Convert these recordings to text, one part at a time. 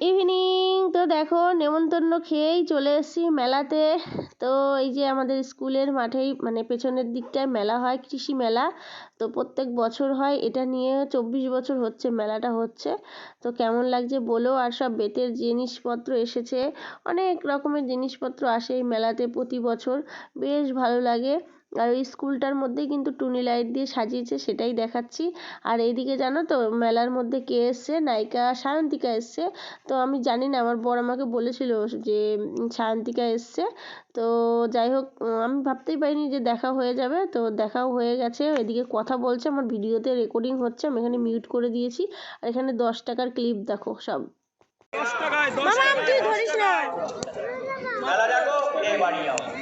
Evening তো দেখো, নেমন্তন্ন খেয়েই চলে এসেছি মেলাতে। তো এই যে আমাদের স্কুলের মাঠেই মানে পেছনের দিকটায় মেলা হয়, কৃষি মেলা। তো প্রত্যেক বছর হয়, এটা নিয়ে চব্বিশ বছর হচ্ছে, মেলাটা হচ্ছে। তো কেমন লাগছে বলো? আর সব বেতের জিনিসপত্র এসেছে। অনেক রকমের জিনিসপত্র আসে এই মেলাতে প্রতি বছর। বেশ ভালো লাগে। আর ওই স্কুলটার মধ্যেই কিন্তু টুনি লাইট দিয়ে সাজিয়েছে সেটাই দেখাচ্ছি। আর এইদিকে জানো তো মেলার মধ্যে কে এসছে? নায়িকা সায়ন্তিকা এসছে। তো আমি জানি না আমার বর আমাকে বলেছিল যে সায়ন্তিকা এসছে। তো যাই হোক আমি ভাবতেই পারিনি যে দেখা হয়ে যাবে। তো দেখাও হয়ে গেছে। এদিকে কথা বলছে আমার ভিডিওতে রেকর্ডিং হচ্ছে আমি এখানে মিউট করে দিয়েছি। আর এখানে দশ টাকার ক্লিপ দেখো সব। দশ টাকায় দশ টাকায় ধরিস না। মেলা দেখো এই বাড়ি যাও।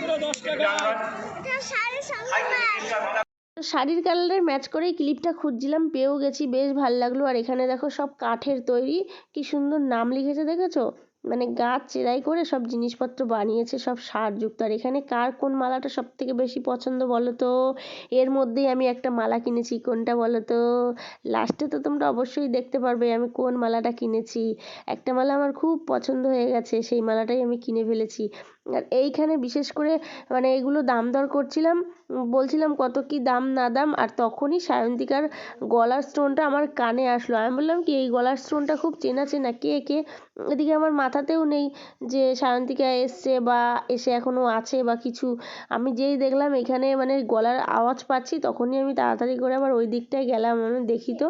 শাড়ির কালারের ম্যাচ করেই ক্লিপটা খুঁজছিলাম, পেয়েও গেছি, বেশ ভালো লাগল। আর এখানে দেখো সব কাঠের তৈরি, কি সুন্দর নাম লিখেছে দেখেছ? মানে গাছ চেরাই করে সব জিনিসপত্র বানিয়েছে, সব সারযুক্ত। আর এখানে কার কোন মালাটা সব থেকে বেশি পছন্দ বলো তো? এর মধ্যেই আমি একটা মালা কিনেছি, কোনটা বলো তো? লাস্টে তো তোমরা অবশ্যই দেখতে পারবে আমি কোন মালাটা কিনেছি। একটা মালা আমার খুব পছন্দ হয়ে গেছে, সেই মালাটাই আমি কিনে ফেলেছি। আর এইখানে বিশেষ করে মানে এগুলো দাম দর করছিলাম, বলছিলাম কত কি দাম না দাম, আর তখনই সায়ন্তিকার গলার স্টোনটা আমার কানে আসলো। আমি বললাম, কি এই গলার স্টোনটা খুব চেনা চেনা, কে কে? এদিকে আমার মাথাতেও নেই যে সায়ন্তিকা এসছে বা এসে এখনও আছে বা কিছু। আমি যেই দেখলাম এখানে মানে গলার আওয়াজ পাচ্ছি, তখনই আমি তাড়াতাড়ি করে আবার ওই দিকটায় গেলাম। আমি দেখি তো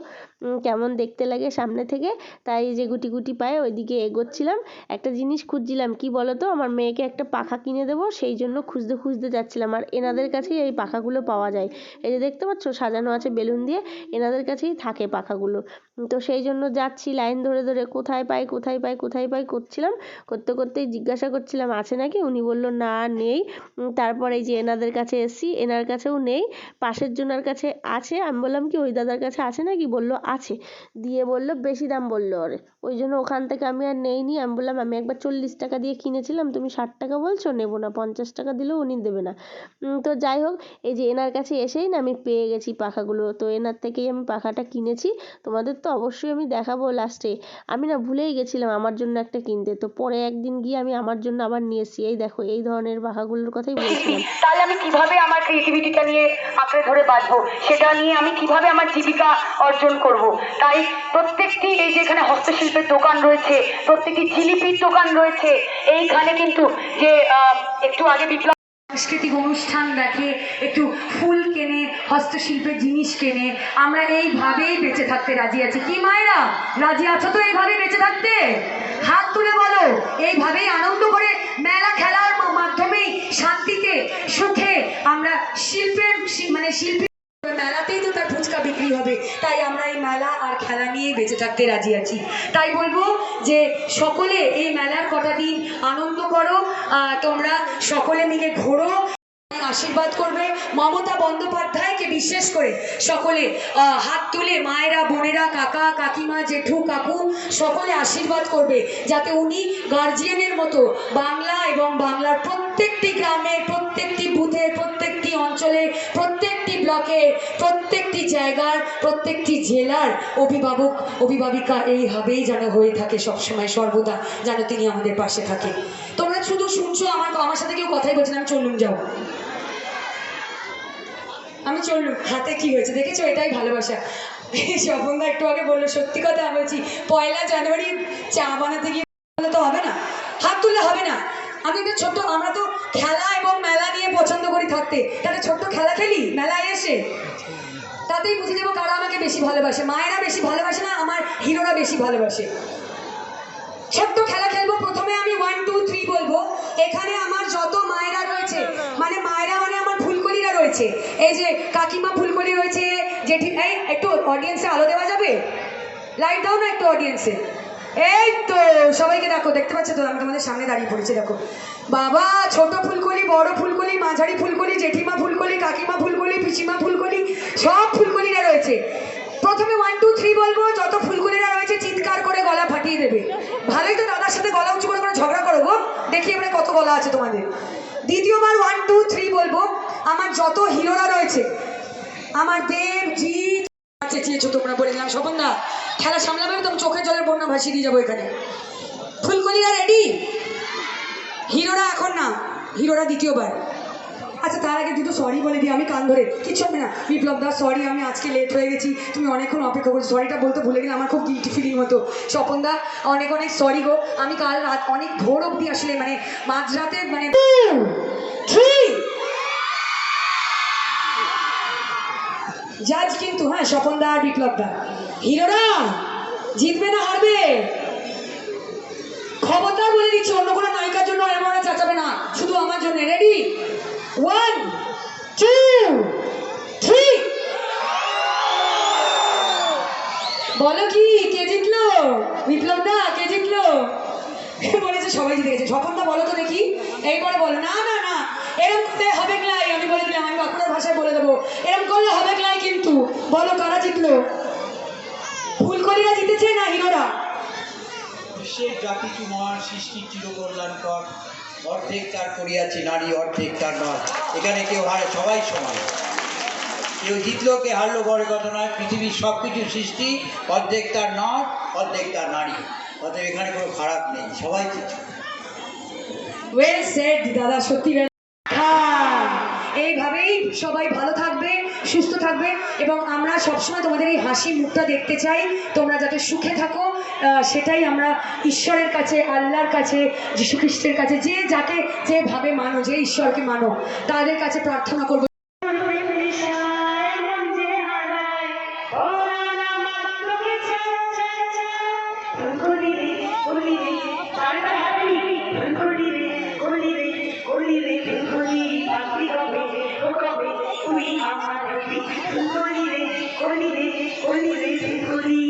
কেমন দেখতে লাগে সামনে থেকে। তাই যে গুটি গুটি পায়ে ওইদিকে এগোচ্ছিলাম। একটা জিনিস খুঁজছিলাম, কি বলতো? আমার মেয়েকে একটা পাখা কিনে দেবো, সেই জন্য খুঁজতে খুঁজতে যাচ্ছিলাম। আর এনাদের কাছেই এই পাখাগুলো পাওয়া যায়। এই যে দেখতে পাচ্ছ, সাজানো আছে বেলুন দিয়ে, এনাদের কাছেই থাকে পাখাগুলো। তো সেই জন্য যাচ্ছি লাইন ধরে ধরে, কোথায় পাই কোথায় পাই কোথায় পাই করছিলাম। করতে করতেই জিজ্ঞাসা করছিলাম, আছে নাকি? উনি বলল, না, নেই। তারপর এই যে এনাদের কাছে এসছি, এনার কাছেও নেই। পাশের জনার কাছে আছে, আমি বললাম, কি ওই দাদার কাছে আছে নাকি? বলল, আছে। দিয়ে বলল, বেশি দাম বলল। ওরে, ওই জন্য ওখান থেকে আমি আর নেইনি। আমি বললাম, আমি একবার চল্লিশ টাকা দিয়ে কিনেছিলাম, তুমি ষাট টাকা বলছো? নেব না, পঞ্চাশ টাকা দিলেও উনি দেবে না। তো যাই হোক, এই যে এনার কাছে এসেই না আমি পেয়ে গেছি পাখাগুলো। তো এনার থেকেই আমি পাখাটা কিনেছি। তোমাদের তো অবশ্যই আমি দেখাবো লাস্টে আমি না ভুলেই গেছিলাম আমার জন্য একটা কিনতে। তো পরে একদিন গিয়ে আমি আমার জন্য আবার নিয়ে এসেছি। এই দেখো, এই ধরনের পাখাগুলোর কথাই বলছিলাম। তাহলে আমি কীভাবে আমার ক্রিয়েটিভিটিটা নিয়ে আঁকড়ে ধরে বাঁচবো? সেটা নিয়ে আমি কীভাবে আমার জীবিকা অর্জন করব? তাই প্রত্যেকটি এই যে এখানে হস্তশিল্পের দোকান রয়েছে, প্রত্যেকটি জিলিপির দোকান রয়েছে, এইখানে কিন্তু যে আহ, একটু আগে বিপ্লব সাংস্কৃতিক অনুষ্ঠান দেখে একটু ফুল কেনে হস্তশিল্পের জিনিস কেনে আমরা এইভাবেই বেঁচে থাকতে রাজি আছি। কি মায়েরা রাজি আছো তো এইভাবে বেঁচে থাকতে? হাত তুলে বলো এইভাবেই আনন্দ করে মেলা খেলার মাধ্যমেই শান্তিতে সুখে আমরা শিল্পের মানে শিল্পী মেলাতেই তো তার ফুচকা বিক্রি হবে। তাই আমরা এই মেলা আর খেলা নিয়ে বেঁচে থাকতে রাজি আছি। তাই বলব যে সকলে এই মেলার কটা দিন আনন্দ করো তোমরা সকলে মিলে ঘোরো। আশীর্বাদ করবে মমতা বন্দ্যোপাধ্যায়কে বিশেষ করে সকলে হাত তুলে মায়েরা, বোনেরা, কাকা, কাকিমা, জেঠু, কাকু, সকলে আশীর্বাদ করবে যাতে উনি গার্জিয়ানের মতো বাংলা এবং বাংলার প্রত্যেকটি গ্রামে প্রত্যেকটি বুথে প্রত্যেকটি অঞ্চলে প্রত্যেকটি ব্লকে, প্রত্যেকটি জায়গার, প্রত্যেকটি জেলার অভিভাবক, অভিভাবিকা এইভাবেই যেন হয়ে থাকে সবসময় সর্বদা, যেন তিনি আমাদের পাশে থাকে তোমরা শুধু শুনছো আমার আমার সাথে কেউ কথাই বলছে আমি চলুন যাও। আমি চললুম, হাতে কি হয়েছে দেখেছ? এটাই ভালোবাসা। স্বপনদা একটু আগে বলল, সত্যি কথা বলছি, পয়লা জানুয়ারি চা বানাতে গিয়ে তো হবে না, হাত তুললে হবে না। আমি একটা ছোট্ট, আমরা তো খেলা এবং মেলা নিয়ে পছন্দ করি থাকতে। তাহলে ছোট্ট খেলা খেলি? মেলায় এসে? তাতেই বুঝে যাব কারা আমাকে বেশি ভালোবাসে। মায়েরা বেশি ভালোবাসে না, আমার হিরোরা বেশি ভালোবাসে। ছোট্ট খেলা খেলব। প্রথমে আমি ওয়ান টু থ্রি বলব। এখানে আমার যত মায়েরা রয়েছে মানে মায়েরা মানে আমার ফুলকলিরা রয়েছে। এই যে কাকিমা ফুলকলি রয়েছে, জেঠি এই, একটু অডিয়েন্সে আলো দেওয়া যাবে? লাইট দাও না একটু অডিয়েন্সে এই তো, সবাইকে দেখো, দেখতে পাচ্ছ তো, আমি তোমাদের সামনে দাঁড়িয়ে পড়েছি, দেখো। বাবা, ছোট ফুলকলি, বড় ফুলকলি, মাঝারি ফুলকলি, জেঠিমা ফুলকলি, কাকিমা ফুলকলি, পিসিমা ফুলকলি, সব ফুলকলিরা রয়েছে। প্রথমে ওয়ান টু থ্রি বলব, যত ফুলকলিরা রয়েছে, চিৎকার করে গলা ফাটিয়ে দেবে। ভালোই তো দাদার সাথে গলা উঁচু করে করে ঝগড়া করো গো। দেখি এবারে কত গলা আছে তোমাদের। দ্বিতীয়বার ওয়ান টু থ্রি বলব, আমার যত হিরোরা রয়েছে, আমার দেব, জিৎ চেঁচিয়েছো তোমরা বলে দিলাম, স্বপন দা, খেলা সামলাবে তো আমি চোখের জলের বন্যা ভাসিয়ে দিয়ে যাব এখানে। কোহলিরা রেডি? হিরোরা এখন না, হিরোরা দ্বিতীয়বার। আচ্ছা তার আগে দুটো সরি বলে দিই, আমি কান ধরে, কিচ্ছু হবে না। বিপ্লব দা সরি আমি আজকে লেট হয়ে গেছি, তুমি অনেকক্ষণ অপেক্ষা করছ সরিটা বলতে ভুলে গেলে আমার খুব গিল্টি ফিলিং হতো। স্বপন দা, অনেক অনেক সরি গো, আমি কাল রাত অনেক ভোর অবধি আসলে মানে মাঝরাতে মানে জাজ কিন্তু হ্যাঁ স্বপন দা আর বিপ্লব দা হিরোরা, জিতবে না হারবে? খবরদার বলে দিচ্ছি, অন্য কোনো নায়িকার জন্য এমন চাচাবে না। শুধু আমার জন্য। রেডি ওয়ান টু থ্রি বলো কি, কে জিতলো? বিপ্লব দা কে জিতলো? বলেছে, সবাই জিতে গেছে। স্বপন দা বলো তো দেখি। এইবারে বলো। না না এরকম করলে হবে ক্লাই আমি বলে দিলাম আমি বাঁকুড়ার ভাষায় বলে দেবো। এরকম করলে হবে ক্লাই কিন্তু। বলো কারা জিতলো? ফুলকলিরা জিতেছে না হিরোরা? বিশ্বের জাতি মহান সৃষ্টি চিরকল্যাণকর অর্ধেক তার করিয়াছি নারী অর্ধেক তার নয় এখানে কেউ হারে সবাই সমান। কেউ জিতলো কে হারলো বড় কথা নয়। পৃথিবীর সব কিছু সৃষ্টি অর্ধেক তার অর্ধেক তার নারী। অতএব এখানে কোনো খারাপ নেই সবাই কিছু ওয়েল সেড দাদা সত্যি এইভাবেই সবাই ভালো থাকবে, সুস্থ থাকবে এবং আমরা সবসময় তোমাদের এই হাসি মুখটা দেখতে চাই। তোমরা যাতে সুখে থাকো সেটাই আমরা ঈশ্বরের কাছে, আল্লাহর কাছে, যীশু খ্রিস্টের কাছে, যে যাকে যেভাবে মানো, যে ঈশ্বরকে মানো, তাদের কাছে প্রার্থনা করব। তো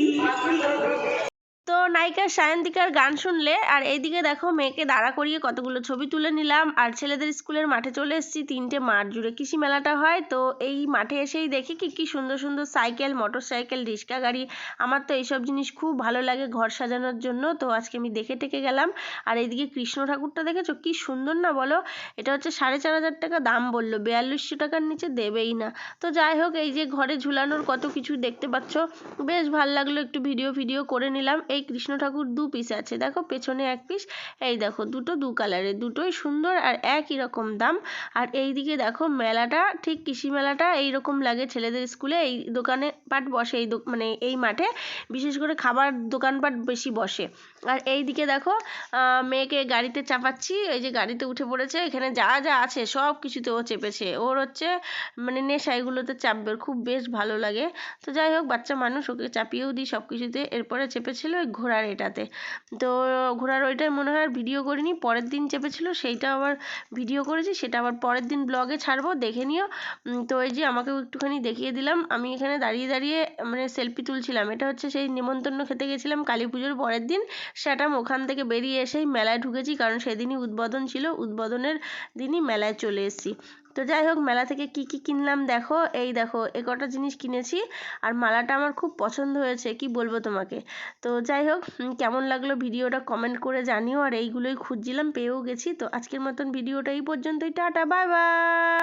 নায়িকা সায়ন্তিকার গান শুনলে, আর এইদিকে দেখো মেয়েকে দাঁড়া করিয়ে কতগুলো ছবি তুলে নিলাম, আর ছেলেদের স্কুলের মাঠে চলে এসেছি, তিনটে মাঠ জুড়ে কৃষি মেলাটা হয়, তো এই মাঠে এসেই দেখি কি কি সুন্দর সুন্দর সাইকেল মোটর সাইকেল রিক্সা, গাড়ি, আমার তো এইসব জিনিস খুব ভালো লাগে ঘর সাজানোর জন্য, তো আজকে আমি দেখে টেকে গেলাম, আর এইদিকে কৃষ্ণ ঠাকুরটা দেখেছ? কি সুন্দর না বলো? এটা হচ্ছে সাড়ে চার হাজার টাকা দাম বলল, বিয়াল্লিশশো টাকার নিচে দেবেই না, তো যাই হোক, এই যে ঘরে ঝুলানোর কত কিছু দেখতে পাচ্ছ, বেশ ভালো লাগল, একটু ভিডিও ভিডিও করে নিলাম, এই কৃষ্ণ ঠাকুর দু পিস আছে। দেখো পেছনে এক পিস এই দেখো দুটো দু কালারের দুটোই সুন্দর আর একই রকম দাম। আর এই দিকে দেখো মেলাটা, ঠিক কৃষি মেলাটা এইরকম লাগে ছেলেদের স্কুলে এই দোকানে পাট বসে, এই মানে এই মাঠে। বিশেষ করে খাবার দোকানপাট বেশি বসে। আর এই দিকে দেখো মেয়েকে গাড়িতে চাপাচ্ছি, এই যে গাড়িতে উঠে পড়েছে, এখানে যা যা আছে সব কিছুতে ও চেপেছে। ওর হচ্ছে মানে নেশা এগুলোতে চাপবে খুব বেশ ভালো লাগে। তো যাই হোক, বাচ্চা মানুষ, ওকে চাপিয়েও দিই সব কিছুতে এরপরে চেপেছিল ওই ঘোড়ার এটাতে তো ঘোড়ার ওইটাই মনে হয় আর ভিডিও করিনি, পরের দিন চেপেছিল, সেইটা আবার ভিডিও করেছি, সেটা আবার পরের দিন ব্লগে ছাড়বো, দেখে নিও। তো এই যে আমাকেও একটুখানি দেখিয়ে দিলাম, আমি এখানে দাঁড়িয়ে দাঁড়িয়ে মানে সেলফি তুলছিলাম। এটা হচ্ছে সেই নিমন্ত্রণ খেতে গেছিলাম কালী পুজোর পরের দিন, সেটা ওখান থেকে বেরিয়ে এসেই মেলায় ঢুকেছি, কারণ সেদিনই উদ্বোধন ছিল, উদ্বোধনের দিনই মেলায় চলে এসেছি। তো যাই হোক, মেলা থেকে কি কি কিনলাম দেখো। এই দেখো, এ কটা জিনিস কিনেছি আর মালাটা আমার খুব পছন্দ হয়েছে, কি বলব তোমাকে? তো যাই হোক কেমন লাগল ভিডিওটা কমেন্ট করে জানিও। আর এইগুলোই খুঁজছিলাম, পেয়েও গেছি। তো আজকের মতন ভিডিওটা এই পর্যন্তই, টাটা বাই বাই